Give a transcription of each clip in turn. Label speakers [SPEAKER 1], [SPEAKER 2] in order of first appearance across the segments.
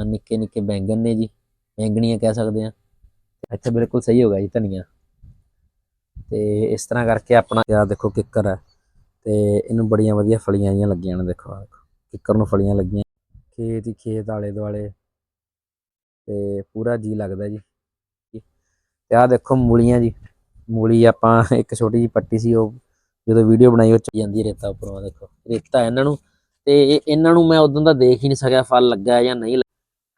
[SPEAKER 1] ਆਹ ਨਿੱਕੇ ਨਿੱਕੇ ਬੈਂਗਣ ਨੇ ਜੀ, ਬੈਂਗਣੀਆਂ ਕਹਿ ਸਕਦੇ ਆ ਇੱਥੇ ਬਿਲਕੁਲ ਸਹੀ ਹੋ ਗਿਆ ਜੀ ਧਨੀਆ। ਤੇ ਇਸ ਤਰ੍ਹਾਂ ਕਰਕੇ ਆਪਣਾ ਆ ਦੇਖੋ ਕਿੱਕਰ ਹੈ। ਤੇ ਇਹਨੂੰ ਬੜੀਆਂ ਵਧੀਆ ਫਲੀਆਂ ਜੀਆਂ ਲੱਗੀਆਂ ਨੇ ਦੇਖੋ ਕਿੱਕਰ ਨੂੰ ਫਲੀਆਂ ਲੱਗੀਆਂ। ਖੇਤ ਹੀ ਖੇਤ ਆਲੇ ਦੁਆਲੇ ਤੇ ਪੂਰਾ ਜੀ ਲੱਗਦਾ ਜੀ। ਤੇ ਆਹ ਦੇਖੋ ਮੂਲੀਆਂ ਜੀ। ਮੂਲੀ ਆਪਾਂ ਇੱਕ ਛੋਟੀ ਜੀ ਪੱਟੀ ਸੀ, ਉਹ ਜਦੋਂ ਵੀਡੀਓ ਬਣਾਈ, ਉਹ ਚ ਜਾਂਦੀ ਰੇਤਾ ਉੱਪਰੋਂ ਦੇਖੋ। ਰੇਤਾ ਇਹਨਾਂ ਨੂੰ, ਤੇ ਇਹਨਾਂ ਨੂੰ ਮੈਂ ਉਦੋਂ ਦਾ ਦੇਖ ਹੀ ਨਹੀਂ ਸਕਿਆ, ਫਲ ਲੱਗਾ ਜਾਂ ਨਹੀਂ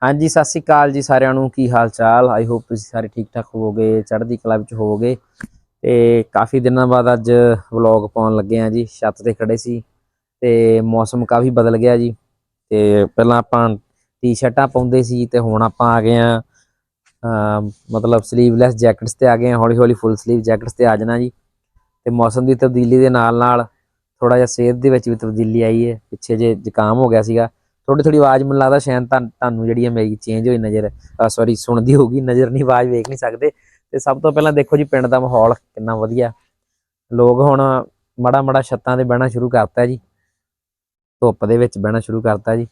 [SPEAKER 1] ਹਾਂਜੀ, ਸਤਿ ਸ਼੍ਰੀ ਅਕਾਲ ਜੀ ਸਾਰਿਆਂ ਨੂੰ। ਕੀ ਹਾਲ ਚਾਲ? ਆਈ ਹੋਪ ਤੁਸੀਂ ਸਾਰੇ ਠੀਕ ਠਾਕ ਹੋਵੋਗੇ, ਚੜ੍ਹਦੀ ਕਲਾ ਵਿੱਚ ਹੋਵੋਗੇ। ਤੇ ਕਾਫੀ ਦਿਨਾਂ ਬਾਅਦ ਅੱਜ ਵਲੌਗ ਪਾਉਣ ਲੱਗੇ ਆ ਜੀ। ਛੱਤ ਤੇ ਖੜੇ ਸੀ ਤੇ ਮੌਸਮ ਕਾਫੀ ਬਦਲ ਗਿਆ ਜੀ। ਤੇ ਪਹਿਲਾਂ ਆਪਾਂ ਟੀ-ਸ਼ਰਟਾਂ ਪਾਉਂਦੇ ਸੀ ਤੇ ਹੁਣ ਆਪਾਂ ਆ ਗਏ ਆ ਮਤਲਬ ਸਲੀਵਲੈਸ ਜੈਕਟਸ ਤੇ ਆ ਗਏ ਆ ਹੌਲੀ ਹੌਲੀ ਫੁੱਲ ਸਲੀਵ ਜੈਕਟਸ ਤੇ ਆ ਜਾਣਾ ਜੀ। ਤੇ ਮੌਸਮ ਦੀ ਤਬਦੀਲੀ ਦੇ ਨਾਲ ਨਾਲ ਥੋੜਾ ਜਿਹਾ ਸਿਹਤ ਦੇ ਵਿੱਚ ਵੀ ਤਬਦੀਲੀ ਆਈ ਹੈ। ਪਿੱਛੇ ਜੇ ਜ਼ੁਕਾਮ ਹੋ ਗਿਆ ਸੀਗਾ ਥੋੜੀ ਥੋੜੀ ਆਵਾਜ਼ ਮੈਨੂੰ ਲੱਗਦਾ ਸ਼ਾਇਦ ਤਾਂ ਤੁਹਾਨੂੰ ਜਿਹੜੀ ਹੈ ਮੇਰੀ ਚੇਂਜ ਹੋਈ ਨਜ਼ਰ ਸੌਰੀ ਸੁਣਦੀ ਹੋਊਗੀ, ਨਜ਼ਰ ਨਹੀਂ ਆਵਾਜ਼ ਵੇਖ ਨਹੀਂ ਸਕਦੇ। ਤੇ ਸਭ ਤੋਂ ਪਹਿਲਾਂ ਦੇਖੋ ਜੀ ਪਿੰਡ ਦਾ ਮਾਹੌਲ ਕਿੰਨਾ ਵਧੀਆ। ਲੋਕ ਹੁਣ ਮੜਾ ਮੜਾ ਛੱਤਾਂ ਤੇ ਬਹਿਣਾ ਸ਼ੁਰੂ ਕਰਤਾ ਜੀ। ਧੁੱਪ ਦੇ ਵਿੱਚ ਬਹਿਣਾ ਸ਼ੁਰੂ ਕਰਤਾ ਜੀ।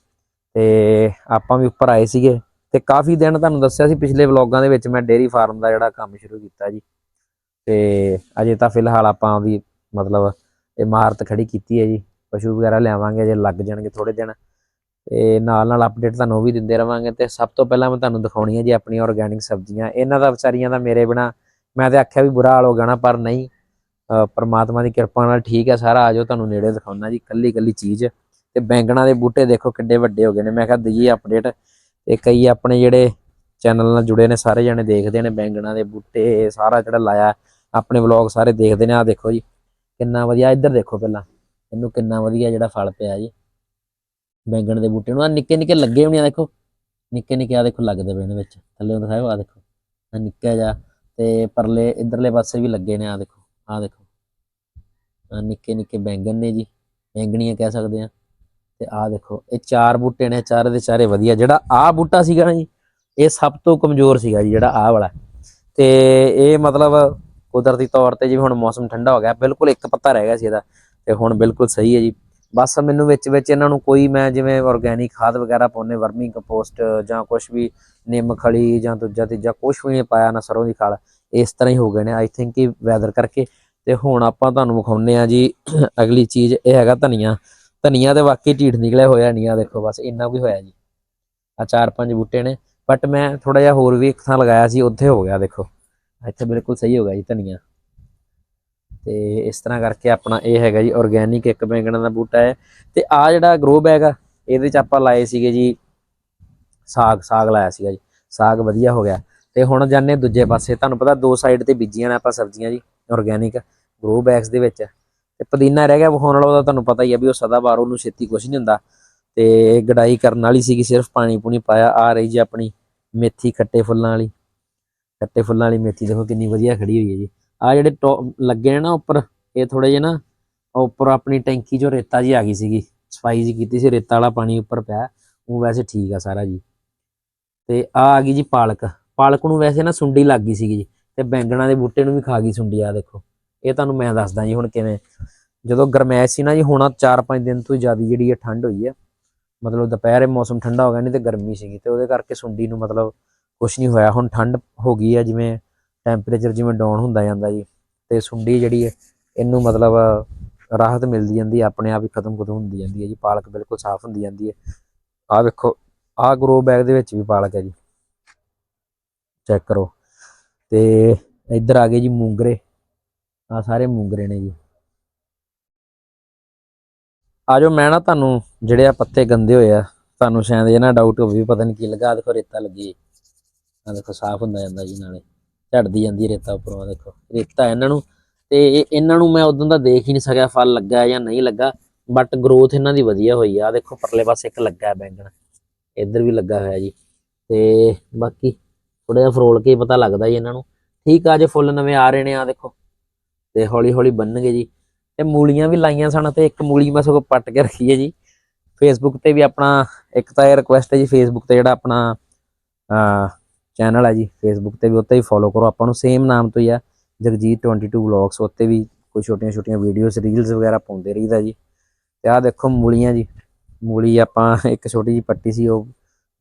[SPEAKER 1] ਤੇ ਆਪਾਂ ਵੀ ਉੱਪਰ ਆਏ ਸੀਗੇ। ਤੇ ਕਾਫੀ ਦਿਨ ਤੁਹਾਨੂੰ ਦੱਸਿਆ ਸੀ ਪਿਛਲੇ ਵਲੌਗਾਂ ਦੇ ਵਿੱਚ ਮੈਂ ਡੇਅਰੀ ਫਾਰਮ ਦਾ ਜਿਹੜਾ ਕੰਮ ਸ਼ੁਰੂ ਕੀਤਾ ਜੀ। ਤੇ ਅਜੇ ਤਾਂ ਫਿਲਹਾਲ ਆਪਾਂ ਵੀ ਮਤਲਬ ਇਮਾਰਤ ਖੜੀ ਕੀਤੀ ਹੈ ਜੀ। ਪਸ਼ੂ ਵਗੈਰਾ ਲਿਆਵਾਂਗੇ ਜੇ ਲੱਗ ਜਾਣਗੇ ਥੋੜੇ ਦਿਨ। ਤੇ ਨਾਲ ਨਾਲ ਅਪਡੇਟ ਤੁਹਾਨੂੰ ਉਹ ਵੀ ਦਿੰਦੇ ਰਵਾਂਗੇ ਤੇ ਸਭ ਤੋਂ ਪਹਿਲਾਂ ਮੈਂ ਤੁਹਾਨੂੰ ਦਿਖਾਉਣੀ ਹੈ ਜੀ ਆਪਣੀਆਂ ਆਰਗੈਨਿਕ ਸਬਜ਼ੀਆਂ। ਇਹਨਾਂ ਦਾ ਵਿਚਾਰੀਆਂ ਦਾ ਮੇਰੇ ਬਿਨਾ ਮੈਂ ਤੇ ਆਖਿਆ ਵੀ ਬੁਰਾ ਹਾਲ ਹੋ ਜਾਣਾ ਪਰ ਨਹੀਂ ਪਰਮਾਤਮਾ ਦੀ ਕਿਰਪਾ ਨਾਲ ਠੀਕ ਹੈ ਸਾਰਾ। ਆਜੋ ਤੁਹਾਨੂੰ ਨੇੜੇ ਦਿਖਾਉਣਾ ਜੀ ਕੱਲੀ ਕੱਲੀ ਚੀਜ਼। ਤੇ ਬੈਂਗਣਾ ਦੇ ਬੂਟੇ ਦੇਖੋ ਕਿੱਡੇ ਵੱਡੇ ਹੋ ਗਏ ਨੇ। ਮੈਂ ਕਿਹਾ ਦਈਏ ਅਪਡੇਟ ਤੇ ਕਈ ਆਪਣੇ ਜਿਹੜੇ ਚੈਨਲ ਨਾਲ ਜੁੜੇ ਨੇ, ਸਾਰੇ ਜਣੇ ਦੇਖਦੇ ਨੇ ਬੈਂਗਣਾ ਦੇ ਬੂਟੇ, ਸਾਰਾ ਜਿਹੜਾ ਲਾਇਆ। ਆਪਣੇ ਵਲੌਗ ਸਾਰੇ ਦੇਖਦੇ ਨੇ। ਆ ਦੇਖੋ ਜੀ, ਕਿੰਨਾ ਵਧੀਆ। ਇੱਧਰ ਦੇਖੋ ਪਹਿਲਾਂ। ਇਹਨੂੰ ਕਿੰਨਾ ਵਧੀਆ ਜਿਹੜਾ ਫਲ ਪਿਆ ਜੀ। ਬੈਂਗਣ ਦੇ ਬੂਟੇ ਨੂੰ। ਆ ਨਿੱਕੇ ਨਿੱਕੇ ਲੱਗੇ ਹੋਣੇ ਆ, ਦੇਖੋ। ਨਿੱਕੇ ਨਿੱਕੇ ਆ ਦੇਖੋ, ਲੱਗਦੇ ਪਏ ਨੇ ਵਿੱਚ। ਥੱਲੇ ਦਿਖਾਓ ਆ ਦੇਖੋ। ਆ ਨਿੱਕਾ ਜਿਹਾ, ਤੇ ਪਰਲੇ, ਇਧਰਲੇ ਪਾਸੇ ਵੀ ਲੱਗੇ ਨੇ ਆ ਦੇਖੋ ਆ ਦੇਖੋ। ਆ ਨਿੱਕੇ ਨਿੱਕੇ ਬੈਂਗਣ ਨੇ ਜੀ, ਬੈਂਗਣੀਆਂ ਕਹਿ ਸਕਦੇ ਆ। ਤੇ ਆ ਦੇਖੋ, ਇਹ ਚਾਰ ਬੂਟੇ ਨੇ, ਚਾਰੇ ਦੇ ਚਾਰੇ ਵਧੀਆ। ਜਿਹੜਾ ਆ ਬੂਟਾ ਸੀਗਾ ਨਾ ਜੀ, ਇਹ ਸਭ ਤੋਂ ਕਮਜ਼ੋਰ ਸੀਗਾ ਜੀ, ਜਿਹੜਾ ਆ ਵਾਲਾ। ਤੇ ਇਹ ਮਤਲਬ ਕੁਦਰਤੀ ਤੌਰ ਤੇ ਜਿਵੇਂ ਹੁਣ ਮੌਸਮ ਠੰਡਾ ਹੋ ਗਿਆ, ਬਿਲਕੁਲ ਇੱਕ ਪੱਤਾ ਰਹਿ ਗਿਆ ਸੀ ਇਹਦਾ। ਤੇ ਹੁਣ ਬਿਲਕੁਲ ਸਹੀ ਹੈ ਜੀ। ਬਸ ਮੈਨੂੰ ਵਿੱਚ ਵਿੱਚ ਇਹਨਾਂ ਨੂੰ ਕੋਈ ਮੈਂ ਜਿਵੇਂ ਆਰਗੈਨਿਕ ਖਾਦ ਵਗੈਰਾ ਪਾਉਨੇ ਵਰਮੀ ਕੰਪੋਸਟ ਜਾਂ ਕੁਝ ਵੀ ਨਿੰਮ, ਖਲੀ ਜਾਂ ਦੂਜਾ ਤੀਜਾ ਕੁਝ ਵੀ ਨਹੀਂ ਪਾਇਆ ਨਾ ਸਰੋਂ ਦੀ ਖਾਲ, ਇਸ ਤਰ੍ਹਾਂ ਹੀ ਹੋ ਗਏ ਨੇ ਆਈ ਥਿੰਕ ਕਿ ਵੈਦਰ ਕਰਕੇ। ਤੇ ਹੁਣ ਆਪਾਂ ਤੁਹਾਨੂੰ ਵਿਖਾਉਨੇ ਆ ਜੀ, ਅਗਲੀ ਚੀਜ਼ ਇਹ ਹੈਗਾ ਧਨੀਆ। ਧਨੀਆ ਤੇ ਵਾਕਈ ਢੀਠ ਨਿਕਲਿਆ ਹੋਇਆ ਨਹੀਂ ਆ, ਦੇਖੋ ਬਸ ਇੰਨਾ ਕੁ ਹੋਇਆ ਜੀ। ਆ ਚਾਰ ਪੰਜ ਬੂਟੇ ਨੇ ਬਟ ਮੈਂ ਥੋੜਾ ਜਿਹਾ ਹੋਰ ਵੀ ਇੱਕ ਥਾਂ ਲਗਾਇਆ ਸੀ, ਉੱਥੇ ਹੋ ਗਿਆ, ਦੇਖੋ। ਇੱਥੇ ਬਿਲਕੁਲ ਸਹੀ ਹੋ ਗਿਆ ਜੀ ਧਨੀਆ। ਤੇ ਇਸ ਤਰ੍ਹਾਂ ਕਰਕੇ ਆਪਣਾ ਇਹ ਹੈਗਾ ਜੀ ਆਰਗੈਨਿਕ ਇੱਕ ਬੈਂਗਣਾ ਦਾ ਬੂਟਾ ਹੈ। ਤੇ ਆ ਜਿਹੜਾ ਗਰੋ ਬੈਗ ਆ, ਇਹਦੇ ਚ ਆਪਾਂ ਲਾਏ ਸੀਗੇ ਜੀ ਸਾਗ ਸਾਗ ਲਾਇਆ ਸੀਗਾ ਜੀ। ਸਾਗ ਵਧੀਆ ਹੋ ਗਿਆ। ਤੇ ਹੁਣ ਜਾਣੇ ਦੂਜੇ ਪਾਸੇ, ਤੁਹਾਨੂੰ ਪਤਾ ਦੋ ਸਾਈਡ ਤੇ ਬੀਜੀਆਂ ਨੇ ਆਪਾਂ ਸਬਜ਼ੀਆਂ ਜੀ ਆਰਗੈਨਿਕ ਗਰੋ ਬੈਗਸ ਦੇ ਵਿੱਚ। ਤੇ ਪੁਦੀਨਾ ਰਹਿ ਗਿਆ ਹੋਣ ਵਾਲਾ ਉਹਦਾ ਤੁਹਾਨੂੰ ਪਤਾ ਹੀ ਆ ਵੀ ਉਹ ਸਦਾ ਬਾਹਰ ਉਹਨੂੰ ਛੇਤੀ ਕੁਝ ਨਹੀਂ ਹੁੰਦਾ। ਤੇ ਗਡਾਈ ਕਰਨ ਵਾਲੀ ਸੀਗੀ, ਸਿਰਫ ਪਾਣੀ ਪੂਣੀ ਪਾਇਆ। ਆ ਰਹੀ ਜੀ ਆਪਣੀ ਮੇਥੀ ਖੱਟੇ ਫੁੱਲਾਂ ਵਾਲੀ। ਖੱਟੇ ਫੁੱਲਾਂ ਵਾਲੀ ਮੇਥੀ, ਦੇਖੋ ਕਿੰਨੀ ਵਧੀਆ ਖੜੀ ਹੋਈ ਹੈ ਜੀ। ਆ ਜਿਹੜੇ ਟੋ- ਲੱਗੇ ਨੇ ਨਾ ਉੱਪਰ, ਇਹ ਥੋੜੇ ਜਿਹੇ ਨਾ ਉੱਪਰ ਆਪਣੀ ਟੈਂਕੀ 'ਚੋਂ ਰੇਤਾ ਜੀ ਆ ਗਈ ਸੀਗੀ, ਸਫ਼ਾਈ ਜੀ ਕੀਤੀ ਸੀ, ਰੇਤਾ ਵਾਲਾ ਪਾਣੀ ਉੱਪਰ ਪਿਆ, ਉਹ ਵੈਸੇ ਠੀਕ ਆ ਸਾਰਾ ਜੀ। ਤੇ ਆ ਆ ਗਈ ਜੀ ਪਾਲਕ ਪਾਲਕ ਨੂੰ ਵੈਸੇ ਨਾ ਸੁੰਡੀ ਲੱਗ ਗਈ ਸੀਗੀ ਜੀ, ਤੇ ਬੈਂਗਣਾ ਦੇ ਬੂਟੇ ਨੂੰ ਵੀ ਖਾ ਗਈ ਸੁੰਡੀ ਆ ਦੇਖੋ। ਇਹ ਤੁਹਾਨੂੰ ਮੈਂ ਦੱਸਦਾ ਜੀ ਹੁਣ ਕਿਵੇਂ, ਜਦੋਂ ਗਰਮੈਸ਼ ਸੀ ਨਾ ਜੀ, ਹੁਣ 4-5 ਦਿਨ ਤੋਂ ਜ਼ਿਆਦਾ ਜਿਹੜੀ ਇਹ ਠੰਡ ਹੋਈ ਹੈ ਮਤਲਬ ਦੁਪਹਿਰੇ ਮੌਸਮ ਠੰਡਾ ਹੋ ਗਿਆ, ਨਹੀਂ ਤੇ ਗਰਮੀ ਸੀਗੀ, ਤੇ ਉਹਦੇ ਕਰਕੇ ਸੁੰਡੀ ਨੂੰ ਮਤਲਬ ਕੁਝ ਨਹੀਂ ਹੋਇਆ। ਹੁਣ ਠੰਡ ਹੋ ਗਈ ਹੈ ਜਿਵੇਂ ਟੈਂਪਰੇਚਰ ਜਿਵੇਂ ਡਾਊਨ ਹੁੰਦਾ ਜਾਂਦਾ ਜੀ, ਤੇ ਸੁੰਡੀ ਜਿਹੜੀ ਹੈ, ਇਹਨੂੰ ਮਤਲਬ ਰਾਹਤ ਮਿਲਦੀ ਜਾਂਦੀ ਹੈ, ਆਪਣੇ ਆਪ ਹੀ ਖਤਮ ਖਤਮ ਹੁੰਦੀ ਜਾਂਦੀ ਹੈ ਜੀ, ਪਾਲਕ ਬਿਲਕੁਲ ਸਾਫ਼ ਹੁੰਦੀ ਜਾਂਦੀ ਹੈ। ਆਹ ਵੇਖੋ, ਆਹ ਗਰੋ ਬੈਗ ਦੇ ਵਿੱਚ ਵੀ ਪਾਲਕ ਹੈ ਜੀ। ਚੈੱਕ ਕਰੋ। ਤੇ ਇੱਧਰ ਆ ਗਏ ਜੀ ਮੂੰਗਰੇ। ਆ ਸਾਰੇ ਮੂੰਗਰੇ ਨੇ ਜੀ। ਆਜੋ ਮੈਂ ਨਾ ਤੁਹਾਨੂੰ ਜਿਹੜੇ ਆ ਪੱਤੇ ਗੰਦੇ ਹੋਏ ਆ, ਤੁਹਾਨੂੰ ਸ਼ਾਇਦ ਇਹ ਨਾ ਡਾਊਟ ਹੋਵੇ ਵੀ ਪਤਾ ਨਹੀਂ ਕੀ ਲੱਗਾ, ਆਹ ਦੇਖੋ ਰੇਤਾ ਲੱਗੀ। ਆ ਦੇਖੋ, ਸਾਫ਼ ਹੁੰਦਾ ਜਾਂਦਾ ਜੀ ਨਾਲੇ। ਝੜਦੀ ਜਾਂਦੀ ਰੇਤਾ ਉੱਪਰੋਂ ਦੇਖੋ, ਰੇਤਾ ਇਹਨਾਂ ਨੂੰ। ਤੇ ਇਹਨਾਂ ਨੂੰ ਮੈਂ ਉਦੋਂ ਦਾ ਦੇਖ ਹੀ ਨਹੀਂ ਸਕਿਆ ਫਲ ਲੱਗਾ ਜਾਂ ਨਹੀਂ ਲੱਗਾ ਬਟ ਗਰੋਥ ਇਹਨਾਂ ਦੀ ਵਧੀਆ ਹੋਈ ਆ। ਆਹ ਦੇਖੋ, ਪਰਲੇ ਪਾਸੇ ਇੱਕ ਲੱਗਾ ਹੈ ਬੈਂਗਣ। ਇੱਧਰ ਵੀ ਲੱਗਾ ਹੋਇਆ ਜੀ। ਤੇ ਬਾਕੀ ਥੋੜਾ ਜਿਹਾ ਫਰੋਲ ਕੇ ਪਤਾ ਲੱਗਦਾ ਜੀ ਇਹਨਾਂ ਨੂੰ। ਠੀਕ ਆ, ਜੇ ਫੁੱਲ ਨਵੇਂ ਆ ਰਹੇ ਨੇ ਆ ਦੇਖੋ। ਤੇ ਹੌਲੀ ਹੌਲੀ ਬੰਨਣਗੇ ਜੀ। ਤੇ ਮੂਲੀਆਂ ਵੀ ਲਾਈਆਂ ਸਨ ਤੇ ਇੱਕ ਮੂਲੀ ਮੈਂ ਸਗੋਂ ਪੱਟ ਕੇ ਰੱਖੀ ਹੈ ਜੀ। ਫੇਸਬੁੱਕ ਤੇ ਵੀ ਆਪਣਾ, ਇੱਕ ਤਾਂ ਇਹ ਰਿਕੁਐਸਟ ਹੈ ਜੀ ਫੇਸਬੁੱਕ ਤੇ ਜਿਹੜਾ ਆਪਣਾ ਚੈਨਲ ਹੈ ਜੀ ਫੇਸਬੁੱਕ ਤੇ ਵੀ ਉੱਤੇ ਵੀ ਫੋਲੋ ਕਰੋ। ਆਪਾਂ ਨੂੰ ਸੇਮ ਨਾਮ ਤੋਂ ਹੀ ਆ, ਜਗਜੀਤ 22 ਵਲੌਗਸ ਉੱਤੇ ਵੀ ਕੋਈ ਛੋਟੀਆਂ ਛੋਟੀਆਂ ਵੀਡੀਓਜ਼ ਰੀਲਸ ਵਗੈਰਾ ਪਾਉਂਦੇ ਰਹੀਦਾ ਜੀ। ਤੇ ਆਹ ਦੇਖੋ ਮੂਲੀਆਂ ਜੀ। ਮੂਲੀ ਆਪਾਂ ਇੱਕ ਛੋਟੀ ਜੀ ਪੱਟੀ ਸੀ, ਉਹ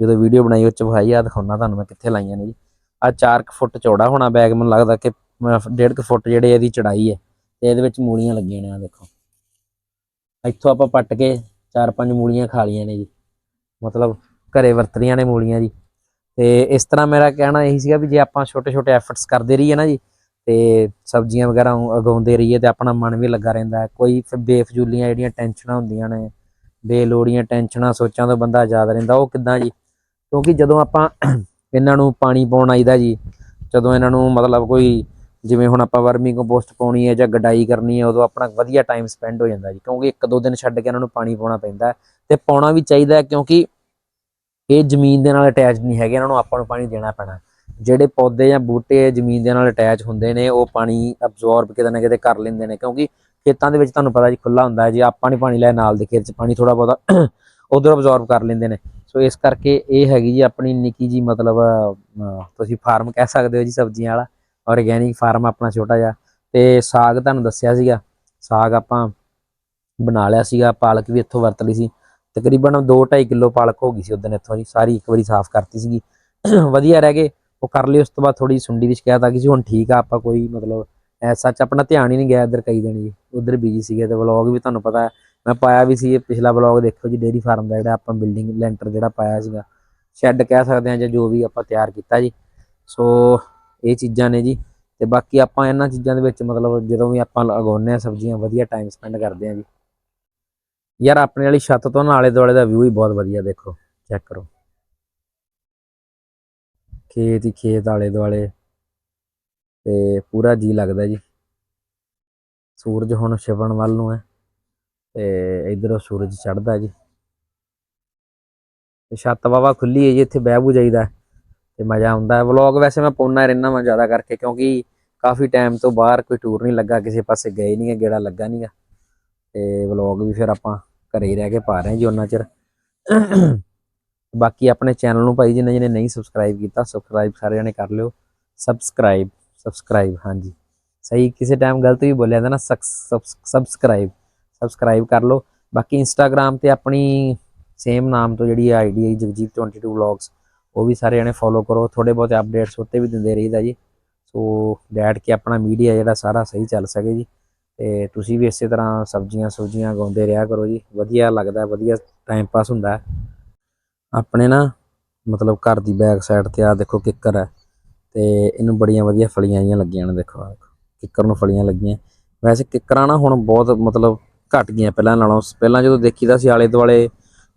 [SPEAKER 1] ਜਦੋਂ ਵੀਡੀਓ ਬਣਾਈ, ਉਹ ਚ ਵਿਖਾਈ ਆ ਦਿਖਾਉਣਾ ਤੁਹਾਨੂੰ ਮੈਂ ਕਿੱਥੇ ਲਾਈਆਂ ਨੇ ਜੀ। ਆ 4 ਫੁੱਟ ਚੌੜਾ ਹੋਣਾ ਬੈਗ ਮੈਨੂੰ ਲੱਗਦਾ ਕਿ 1.5 ਫੁੱਟ ਜਿਹੜੇ ਇਹਦੀ ਚੜਾਈ ਹੈ। ਤੇ ਇਹਦੇ ਵਿੱਚ ਮੂਲੀਆਂ ਲੱਗੀਆਂ ਨੇ ਆ ਦੇਖੋ। ਇੱਥੋਂ ਆਪਾਂ ਪੱਟ ਕੇ ਚਾਰ ਪੰਜ ਮੂਲੀਆਂ ਖਾ ਲਈਆਂ ਨੇ ਜੀ। ਮਤਲਬ ਘਰੇ ਵਰਤਰੀਆਂ ਨੇ ਮੂਲੀਆਂ ਜੀ। ਤੇ ਇਸ ਤਰ੍ਹਾਂ ਮੇਰਾ ਕਹਿਣਾ ਇਹੀ ਸੀਗਾ ਵੀ ਜੇ ਆਪਾਂ ਛੋਟੇ ਛੋਟੇ ਐਫਰਟਸ ਕਰਦੇ ਰਹੀਏ ਨਾ ਜੀ, ਤੇ ਸਬਜ਼ੀਆਂ ਵਗੈਰਾ ਉਗਾਉਂਦੇ ਰਹੀਏ ਤੇ ਆਪਣਾ ਮਨ ਵੀ ਲੱਗਾ ਰਹਿੰਦਾ ਕੋਈ ਫਿਰ ਬੇਫਜ਼ੂਲੀਆਂ ਜਿਹੜੀਆਂ ਟੈਨਸ਼ਨਾਂ ਹੁੰਦੀਆਂ ਨੇ, ਬੇਲੋੜੀਆਂ ਟੈਨਸ਼ਨਾਂ, ਸੋਚਾਂ ਤੋਂ ਬੰਦਾ ਆਜ਼ਾਦ ਰਹਿੰਦਾ, ਉਹ ਕਿੱਦਾਂ ਜੀ? ਕਿਉਂਕਿ ਜਦੋਂ ਆਪਾਂ ਇਹਨਾਂ ਨੂੰ ਪਾਣੀ ਪਾਉਣ ਆਈਦਾ ਜੀ, ਜਦੋਂ ਇਹਨਾਂ ਨੂੰ ਮਤਲਬ ਕੋਈ ਜਿਵੇਂ ਹੁਣ ਆਪਾਂ ਵਰਮੀ ਕੰਪੋਸਟ ਪਾਉਣੀ ਹੈ ਜਾਂ ਗਡਾਈ ਕਰਨੀ ਹੈ, ਉਦੋਂ ਆਪਣਾ ਵਧੀਆ ਟਾਈਮ ਸਪੈਂਡ ਹੋ ਜਾਂਦਾ ਜੀ। ਕਿਉਂਕਿ ਇੱਕ ਦੋ ਦਿਨ ਛੱਡ ਕੇ ਇਹਨਾਂ ਨੂੰ ਪਾਣੀ ਪਾਉਣਾ ਪੈਂਦਾ ਹੈ। ਤੇ ਪਾਉਣਾ ਵੀ ਚਾਹੀਦਾ ਕਿਉਂਕਿ ਇਹ ਜ਼ਮੀਨ ਦੇ ਨਾਲ ਅਟੈਚ ਨਹੀਂ ਹੈਗੇ, ਇਹਨਾਂ ਨੂੰ ਆਪਾਂ ਨੂੰ ਪਾਣੀ ਦੇਣਾ ਪੈਣਾ। ਜਿਹੜੇ ਪੌਦੇ ਜਾਂ ਬੂਟੇ ਜ਼ਮੀਨ ਦੇ ਨਾਲ ਅਟੈਚ ਹੁੰਦੇ ਨੇ, ਉਹ ਪਾਣੀ ਅਬਜ਼ੌਰਬ ਕਿਤੇ ਨਾ ਕਿਤੇ ਕਰ ਲੈਂਦੇ ਨੇ, ਕਿਉਂਕਿ ਖੇਤਾਂ ਦੇ ਵਿੱਚ ਤੁਹਾਨੂੰ ਪਤਾ ਜੀ ਖੁੱਲਾ ਹੁੰਦਾ ਹੈ, ਜੇ ਆਪਾਂ ਨਹੀਂ ਪਾਣੀ ਲੈ ਨਾਲ ਦੇ ਖੇਤ 'ਚ, ਪਾਣੀ ਥੋੜਾ ਬਹੁਤਾ ਉਧਰ ਅਬਜ਼ੌਰਬ ਕਰ ਲੈਂਦੇ ਨੇ। ਸੋ ਇਸ ਕਰਕੇ ਇਹ ਹੈਗੀ ਜੀ ਆਪਣੀ ਨਿੱਕੀ ਜੀ ਮਤਲਬ ਤੁਸੀਂ ਫਾਰਮ ਕਹਿ ਸਕਦੇ ਹੋ ਜੀ ਸਬਜ਼ੀਆਂ ਵਾਲਾ ਆਰਗੇਨਿਕ ਫਾਰਮ ਆਪਣਾ ਛੋਟਾ ਜਿਹਾ। ਤੇ ਸਾਗ ਤੁਹਾਨੂੰ ਦੱਸਿਆ ਸੀਗਾ, ਸਾਗ ਆਪਾਂ ਬਣਾ ਲਿਆ ਸੀਗਾ, ਪਾਲਕ ਵੀ ਇੱਥੋਂ ਵਰਤ ਲਈ ਸੀ। ਤਕਰੀਬਨ 2.5 ਕਿਲੋ ਪਾਲਕ ਹੋ ਗਈ ਸੀ ਉਦੋਂ ਇੱਥੋਂ ਜੀ, ਸਾਰੀ ਇੱਕ ਵਾਰੀ ਸਾਫ਼ ਕਰਤੀ ਸੀਗੀ। ਵਧੀਆ ਰਹਿ ਗਏ, ਉਹ ਕਰ ਲਈ ਉਸ ਤੋਂ ਬਾਅਦ ਥੋੜੀ ਸੁੰਡੀ ਦੀ ਸ਼ਿਕਾਇਤ ਆ ਗਈ ਸੀ, ਹੁਣ ਠੀਕ ਆ, ਆਪਾਂ ਕੋਈ ਮਤਲਬ ਐਸਾ ਸੱਚ ਆਪਣਾ ਧਿਆਨ ਹੀ ਨਹੀਂ ਗਿਆ ਇੱਧਰ ਕਈ ਦਿਨ ਜੀ, ਉਧਰ ਬਿਜ਼ੀ ਸੀਗੇ ਤੇ ਵਲੌਗ ਵੀ ਤੁਹਾਨੂੰ ਪਤਾ ਹੈ, ਮੈਂ ਪਾਇਆ ਵੀ ਸੀ, ਇਹ ਪਿਛਲਾ ਵਲੌਗ ਦੇਖੋ ਜੀ ਡੇਰੀ ਫਾਰਮ ਦਾ ਜਿਹੜਾ ਆਪਾਂ ਬਿਲਡਿੰਗ ਲੈਂਟਰ ਜਿਹੜਾ ਪਾਇਆ ਸੀਗਾ ਸ਼ੈੱਡ ਕਹਿ ਸਕਦੇ ਹਾਂ ਜਾਂ ਜੋ ਵੀ ਆਪਾਂ ਤਿਆਰ ਕੀਤਾ ਜੀ। ਸੋ ਇਹ ਚੀਜ਼ਾਂ ਨੇ ਜੀ, ਤੇ ਬਾਕੀ ਆਪਾਂ ਇਹਨਾਂ ਚੀਜ਼ਾਂ ਦੇ ਵਿੱਚ ਮਤਲਬ ਜਦੋਂ ਵੀ ਆਪਾਂ ਲਗਾਉਂਦੇ ਆ ਸਬਜ਼ੀਆਂ, ਵਧੀਆ ਟਾਈਮ ਸਪੈਂਡ ਕਰਦੇ ਆ ਜੀ। ਯਾਰ ਆਪਣੇ ਵਾਲੀ ਛੱਤ ਤੋਂ ਨਾ ਆਲੇ ਦੁਆਲੇ ਦਾ ਵਿਊ ਹੀ ਬਹੁਤ ਵਧੀਆ ਦੇਖੋ ਚੈੱਕ ਕਰੋ। ਖੇਤ ਹੀ ਖੇਤ ਆਲੇ ਦੁਆਲੇ ਤੇ ਪੂਰਾ ਜੀ ਲੱਗਦਾ ਜੀ। ਸੂਰਜ ਹੁਣ ਛਿਪਣ ਵੱਲ ਨੂੰ ਹੈ ਤੇ ਇਧਰੋਂ ਸੂਰਜ ਚੜ੍ਹਦਾ ਜੀ। ਤੇ ਛੱਤ ਵਾਵਾ ਖੁੱਲੀ ਹੈ ਜੀ, ਇੱਥੇ ਬਹਿ ਬੂ ਜਾਈਦਾ। ਤੇ ਮਜ਼ਾ ਆਉਂਦਾ ਹੈ। ਵਲੌਗ ਵੈਸੇ ਮੈਂ ਪਾਉਣਾ ਰਹਿਣਾ ਮੈਂ ਜ਼ਿਆਦਾ ਕਰਕੇ ਕਿਉਂਕਿ ਕਾਫੀ ਟਾਈਮ ਤੋਂ ਬਾਹਰ ਕੋਈ ਟੂਰ ਨਹੀਂ ਲੱਗਾ, ਕਿਸੇ ਪਾਸੇ ਗਏ ਨਹੀਂ ਗੇੜਾ ਲੱਗਾ ਨਹੀਂਗਾ ਤੇ ਵਲੌਗ ਵੀ ਫਿਰ ਆਪਾਂ ਘਰੇ ਹੀ ਰਹਿ ਕੇ ਪਾ ਰਹੇ ਜੀ ਉਹਨਾਂ ਚਿਰ। ਬਾਕੀ ਆਪਣੇ ਚੈਨਲ ਨੂੰ ਭਾਈ ਜਿਹਨੇ ਜਿਹਨੇ ਨਹੀਂ ਸਬਸਕ੍ਰਾਈਬ ਕੀਤਾ ਸਬਸਕ੍ਰਾਈਬ ਸਾਰੇ ਜਣੇ ਕਰ ਲਿਓ। ਸਬਸਕ੍ਰਾਈਬ ਸਬਸਕ੍ਰਾਈਬ ਹਾਂਜੀ। ਸਹੀ ਕਿਸੇ ਟਾਈਮ ਗਲਤ ਵੀ ਬੋਲਿਆ ਜਾਂਦਾ ਨਾ ਸਬਸਕ੍ਰਾਈਬ ਸਬਸਕ੍ਰਾਈਬ ਕਰ ਲਓ। ਬਾਕੀ ਇੰਸਟਾਗ੍ਰam ਤੇ ਆਪਣੀ ਸੇਮ ਨਾਮ ਤੋਂ ਜਿਹੜੀ ਆਈਡੀ ਹੈ ਜਗਜੀਤ 22 ਵਲੌਗਸ ਉਹ ਵੀ ਸਾਰੇ ਜਣੇ ਫੋਲੋ ਕਰੋ। ਥੋੜੇ ਬਹੁਤੇ ਅਪਡੇਟਸ ਉੱਤੇ ਵੀ ਦਿੰਦੇ ਰਹੀਦਾ ਜੀ। ਸੋ ਬੈਠ ਕਿ ਆਪਣਾ ਮੀਡੀਆ ਜਿਹੜਾ ਸਾਰਾ ਸਹੀ ਚੱਲ ਸਕੇ ਜੀ। ਤੇ ਤੁਸੀਂ ਵੀ ਇਸੇ ਤਰ੍ਹਾਂ ਸਬਜ਼ੀਆਂ ਸੁਬਜ਼ੀਆਂ ਗਾਉਂਦੇ ਰਿਹਾ ਕਰੋ ਜੀ। ਵਧੀਆ ਲੱਗਦਾ, ਵਧੀਆ ਟਾਈਮ ਪਾਸ ਹੁੰਦਾ। ਆਪਣੇ ਨਾ ਮਤਲਬ ਘਰ ਦੀ ਬੈਕ ਸਾਈਡ ਤੇ ਆ ਦੇਖੋ ਕਿੱਕਰ ਹੈ ਤੇ ਇਹਨੂੰ ਬੜੀਆਂ ਵਧੀਆ ਫਲੀਆਂ ਆਈਆਂ ਲੱਗੀਆਂ ਨੇ ਦੇਖੋ ਦੇਖੋ ਕਿੱਕਰ ਨੂੰ ਫਲੀਆਂ ਲੱਗੀਆਂ। ਵੈਸੇ ਕਿੱਕਰਾਂ ਨਾ ਹੁਣ ਬਹੁਤ ਮਤਲਬ ਘਟ ਗਈਆਂ ਪਹਿਲਾਂ ਨਾਲੋਂ। ਪਹਿਲਾਂ ਜਦੋਂ ਦੇਖੀਦਾ ਸੀ ਆਲੇ ਦੁਆਲੇ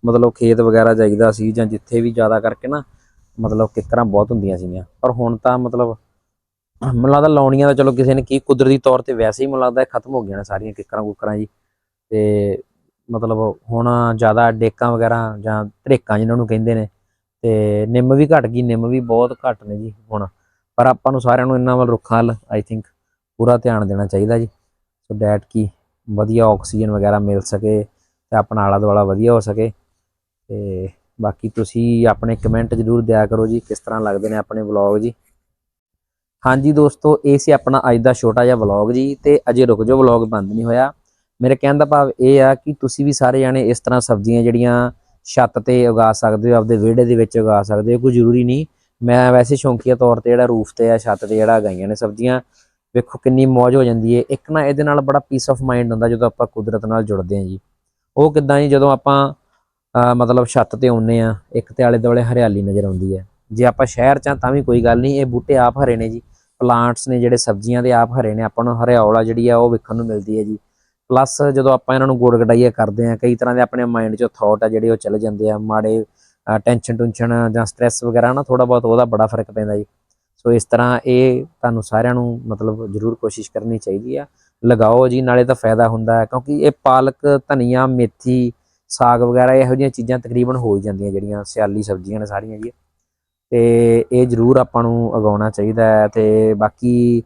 [SPEAKER 1] ਮਤਲਬ ਖੇਤ ਵਗੈਰਾ ਜਾਈਦਾ ਸੀ ਜਾਂ ਜਿੱਥੇ ਵੀ ਜ਼ਿਆਦਾ ਕਰਕੇ ਨਾ ਮਤਲਬ ਕਿੱਕਰਾਂ ਬਹੁਤ ਹੁੰਦੀਆਂ ਸੀਗੀਆਂ। ਪਰ ਹੁਣ ਤਾਂ ਮਤਲਬ ਮੈਨੂੰ ਲੱਗਦਾ ਲਾਉਣੀਆਂ ਦਾ ਚਲੋ ਕਿਸੇ ਨੇ ਕੀ ਕੁਦਰਤੀ ਤੌਰ ਤੇ ਵੈਸੇ ਹੀ ਮੈਨੂੰ ਲੱਗਦਾ ਖਤਮ ਹੋ ਗਈਆਂ ਨੇ ਸਾਰੀਆਂ ਕਿੱਕਰਾਂ ਕੁੱਕਰਾਂ ਜੀ। ਤੇ ਮਤਲਬ ਹੁਣ ਜ਼ਿਆਦਾ ਡੇਕਾਂ ਵਗੈਰਾ ਜਾਂ ਧਰੇਕਾਂ ਜਿਨ੍ਹਾਂ ਨੂੰ ਕਹਿੰਦੇ ਨੇ, ਤੇ ਨਿੰਮ ਵੀ ਘਟ ਗਈ, ਨਿੰਮ ਵੀ ਬਹੁਤ ਘੱਟ ਨੇ ਜੀ ਹੁਣ। ਪਰ ਆਪਾਂ ਨੂੰ ਸਾਰਿਆਂ ਨੂੰ ਇਹਨਾਂ ਵੱਲ ਰੁੱਖਾਂ ਵੱਲ ਆਈ ਥਿੰਕ ਪੂਰਾ ਧਿਆਨ ਦੇਣਾ ਚਾਹੀਦਾ ਜੀ। ਸੋ ਡੈਟ ਕੀ ਵਧੀਆ ਆਕਸੀਜਨ ਵਗੈਰਾ ਮਿਲ ਸਕੇ ਤੇ ਆਪਣਾ ਆਲਾ ਦੁਆਲਾ ਵਧੀਆ ਹੋ ਸਕੇ। ਤੇ ਬਾਕੀ ਤੁਸੀਂ ਆਪਣੇ ਕਮੈਂਟ ਜ਼ਰੂਰ ਦਿਆ ਕਰੋ ਜੀ ਕਿਸ ਤਰ੍ਹਾਂ ਲੱਗਦੇ ਨੇ ਆਪਣੇ ਵਲੌਗ ਜੀ। ਹਾਂਜੀ ਦੋਸਤੋ, ਇਹ ਸੀ ਆਪਣਾ ਅੱਜ ਦਾ ਛੋਟਾ ਜਿਹਾ ਵਲੌਗ ਜੀ ਤੇ ਅਜੇ ਰੁਕ ਜਾਓ ਵਲੌਗ ਬੰਦ ਨਹੀਂ ਹੋਇਆ। ਮੇਰੇ ਕਹਿਣ ਦਾ ਭਾਵ ਇਹ ਆ ਕਿ ਤੁਸੀਂ ਵੀ ਸਾਰੇ ਜਾਣੇ ਇਸ ਤਰ੍ਹਾਂ ਸਬਜ਼ੀਆਂ ਜਿਹੜੀਆਂ ਛੱਤ ਤੇ ਉਗਾ ਸਕਦੇ ਹੋ, ਆਪਦੇ ਵਿਹੜੇ ਦੇ ਵਿੱਚ ਉਗਾ ਸਕਦੇ ਹੋ, ਕੋਈ ਜ਼ਰੂਰੀ ਨਹੀਂ। ਮੈਂ ਵੈਸੇ ਸ਼ੌਂਕੀਆ ਤੌਰ ਤੇ ਜਿਹੜਾ ਰੂਫ ਤੇ ਆ, ਛੱਤ ਤੇ ਜਿਹੜਾ ਉਗਾਈਆਂ ਨੇ ਸਬਜ਼ੀਆਂ, ਵੇਖੋ ਕਿੰਨੀ ਮੌਜ ਹੋ ਜਾਂਦੀ ਹੈ ਇੱਕ ਨਾ ਇਹਦੇ ਨਾਲ ਬੜਾ ਪੀਸ ਆਫ ਮਾਈਂਡ ਹੁੰਦਾ ਜਦੋਂ ਆਪਾਂ ਕੁਦਰਤ ਨਾਲ ਜੁੜਦੇ ਹਾਂ ਜੀ। ਉਹ ਕਿੱਦਾਂ ਜੀ, ਜਦੋਂ ਆਪਾਂ ਮਤਲਬ ਛੱਤ ਤੇ ਆਉਂਦੇ ਆ ਇੱਕ ਤੇ ਆਲੇ ਦੁਆਲੇ ਹਰਿਆਲੀ ਨਜ਼ਰ ਆਉਂਦੀ ਹੈ। ਜੇ ਆਪਾਂ ਸ਼ਹਿਰ ਚ ਆ ਤਾਂ ਵੀ ਕੋਈ ਗੱਲ ਨਹੀਂ, ਇਹ ਬੂਟੇ ਆਪ ਹਰੇ ਨੇ ਜੀ। ਪਲਾਂਟਸ ਨੇ ਜਿਹੜੇ ਸਬਜ਼ੀਆਂ ਦੇ ਆਪ ਹਰੇ ਨੇ, ਆਪਾਂ ਨੂੰ ਹਰਿਆਵਲਾ ਜਿਹੜੀ ਆ ਉਹ ਵੇਖਣ ਨੂੰ ਮਿਲਦੀ ਹੈ ਜੀ। ਪਲੱਸ ਜਦੋਂ ਆਪਾਂ ਇਹਨਾਂ ਨੂੰ ਗੋੜ ਗਡਾਈਆ ਕਰਦੇ ਆ ਕਈ ਤਰ੍ਹਾਂ ਦੇ ਆਪਣੇ ਮਾਈਂਡ 'ਚੋਂ ਥਾਟ ਆ ਜਿਹੜੇ ਉਹ ਚਲੇ ਜਾਂਦੇ ਆ, ਮਾੜੇ ਟੈਨਸ਼ਨ ਟੁਨਸ਼ਨ ਜਾਂ ਸਟ੍ਰੈਸ ਵਗੈਰਾ ਨਾ ਥੋੜਾ ਬਹੁਤ ਉਹਦਾ ਬੜਾ ਫ਼ਰਕ ਪੈਂਦਾ ਜੀ। ਸੋ ਇਸ ਤਰ੍ਹਾਂ ਇਹ ਤੁਹਾਨੂੰ ਸਾਰਿਆਂ ਨੂੰ ਮਤਲਬ ਜ਼ਰੂਰ ਕੋਸ਼ਿਸ਼ ਕਰਨੀ ਚਾਹੀਦੀ ਆ। ਲਗਾਓ ਜੀ, ਨਾਲੇ ਤਾਂ ਫਾਇਦਾ ਹੁੰਦਾ ਹੈ, ਕਿਉਂਕਿ ਇਹ ਪਾਲਕ, ਧਨੀਆ, ਮੇਥੀ, ਸਾਗ ਵਗੈਰਾ ਇਹੋ ਜਿਹੀਆਂ ਚੀਜ਼ਾਂ ਤਕਰੀਬਨ ਹੋ ਹੀ ਜਾਂਦੀਆਂ ਜਿਹੜੀਆਂ ਸਿਆਲੀ ਸਬਜ਼ੀਆਂ ਨੇ ਸਾਰੀਆਂ ਜੀ। ਤੇ ਇਹ ਜ਼ਰੂਰ ਆਪਾਂ ਨੂੰ ਉਗਾਉਣਾ ਚਾਹੀਦਾ ਹੈ ਤੇ ਬਾਕੀ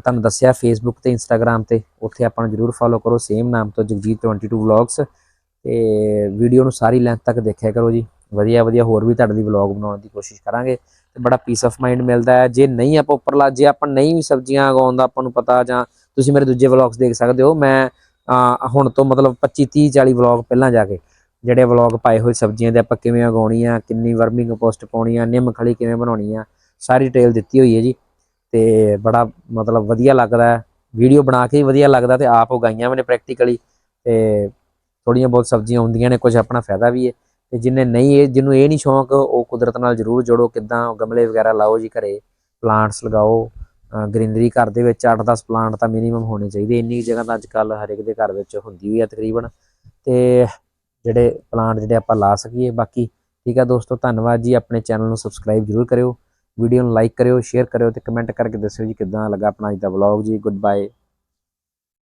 [SPEAKER 1] ਤੁਹਾਨੂੰ ਦੱਸਿਆ ਫੇਸਬੁੱਕ ਤੇ ਇੰਸਟਾਗ੍ਰam ਤੇ, ਉੱਥੇ ਆਪਾਂ ਨੂੰ ਜਰੂਰ ਫੋਲੋ ਕਰੋ ਸੇਮ ਨਾਮ ਤੋਂ ਜਗਜੀਤ 22 ਵਲੌਗਸ ਤੇ ਵੀਡੀਓ ਨੂੰ ਸਾਰੀ ਲੈਂਥ ਤੱਕ ਦੇਖਿਆ ਕਰੋ ਜੀ। ਵਧੀਆ ਵਧੀਆ ਹੋਰ ਵੀ ਤੁਹਾਡੇ ਲਈ ਵਲੌਗ ਬਣਾਉਣ ਦੀ ਕੋਸ਼ਿਸ਼ ਕਰਾਂਗੇ ਤੇ ਬੜਾ ਪੀਸ ਆਫ ਮਾਈਂਡ ਮਿਲਦਾ ਹੈ। ਜੇ ਨਹੀਂ ਆਪਾਂ ਉੱਪਰਲਾ, ਜੇ ਆਪਾਂ ਨਹੀਂ ਵੀ ਸਬਜ਼ੀਆਂ ਉਗਾਉਣ ਦਾ ਆਪਾਂ ਨੂੰ ਪਤਾ ਜਾਂ ਤੁਸੀਂ ਮੇਰੇ ਦੂਜੇ ਵਲੌਗਸ ਦੇਖ ਸਕਦੇ ਹੋ, ਮੈਂ ਹੁਣ ਤੋਂ ਮਤਲਬ 25 30 40 ਵਲੌਗ ਪਹਿਲਾਂ ਜਾ ਕੇ ਜਿਹੜੇ ਵਲੌਗ ਪਾਏ ਹੋਏ ਸਬਜ਼ੀਆਂ ਦੇ ਆਪਾਂ ਕਿਵੇਂ ਉਗਾਉਣੀ ਆ ਕਿੰਨੀ ਵਰਮਿੰਗ ਕੰਪੋਸਟ ਪਾਉਣੀ ਆ ਨਿੰਮ ਖਲੀ ਕਿਵੇਂ ਬਣਾਉਣੀ ਆ ਸਾਰੀ ਡਿਟੇਲ ਦਿੱਤੀ ਹੋਈ ਹੈ ਜੀ। ਤੇ ਬੜਾ ਮਤਲਬ ਵਧੀਆ ਲੱਗਦਾ ਵੀਡੀਓ ਬਣਾ ਕੇ ਹੀ ਵਧੀਆ ਲੱਗਦਾ ਤੇ ਆਪ ਉਗਾਈਆਂ ਮੈਨੇ ਪ੍ਰੈਕਟੀਕਲੀ ਤੇ ਥੋੜੀਆਂ ਬਹੁਤ ਸਬਜ਼ੀਆਂ ਹੁੰਦੀਆਂ ਨੇ, ਕੁਝ ਆਪਣਾ ਫਾਇਦਾ ਵੀ ਹੈ। ਤੇ ਜਿੰਨੇ ਨਹੀਂ ਇਹ, ਜਿਹਨੂੰ ਇਹ ਨਹੀਂ ਸ਼ੌਂਕ, ਉਹ ਕੁਦਰਤ ਨਾਲ ਜ਼ਰੂਰ ਜੋੜੋ। ਕਿੱਦਾਂ ਗਮਲੇ ਵਗੈਰਾ ਲਾਓ ਜੀ ਘਰੇ ਪਲਾਂਟਸ ਲਗਾਓ। ਗ੍ਰੀਨਰੀ ਘਰ ਦੇ ਵਿੱਚ 8-10 ਪਲਾਂਟ ਤਾਂ ਮਿਨੀਮਮ ਹੋਣੇ ਚਾਹੀਦੇ। ਇੰਨੀ ਕੁ ਜਗ੍ਹਾ ਤਾਂ ਅੱਜ ਕੱਲ ਹਰੇਕ ਦੇ ਘਰ ਵਿੱਚ ਹੁੰਦੀ ਹੋਈ ਹੈ ਤਕਰੀਬਨ। ਤੇ ਜਿਹੜੇ ਪਲਾਂਟ ਜਿਹੜੇ ਆਪਾਂ ਲਾ ਸਕੀਏ, ਬਾਕੀ ਠੀਕ ਆ ਦੋਸਤੋ, ਧੰਨਵਾਦ ਜੀ। ਆਪਣੇ ਚੈਨਲ ਨੂੰ ਸਬਸਕ੍ਰਾਈਬ ਜ਼ਰੂਰ ਕਰਿਓ। ਵੀਡੀਓ ਨੂੰ ਲਾਈਕ ਕਰਿਓ ਸ਼ੇਅਰ ਕਰਿਓ ਤੇ ਕਮੈਂਟ ਕਰਕੇ ਦੱਸਿਓ ਜੀ ਕਿੱਦਾਂ ਲੱਗਾ ਆਪਣਾ ਅੱਜ ਦਾ ਵਲੌਗ ਜੀ। Good bye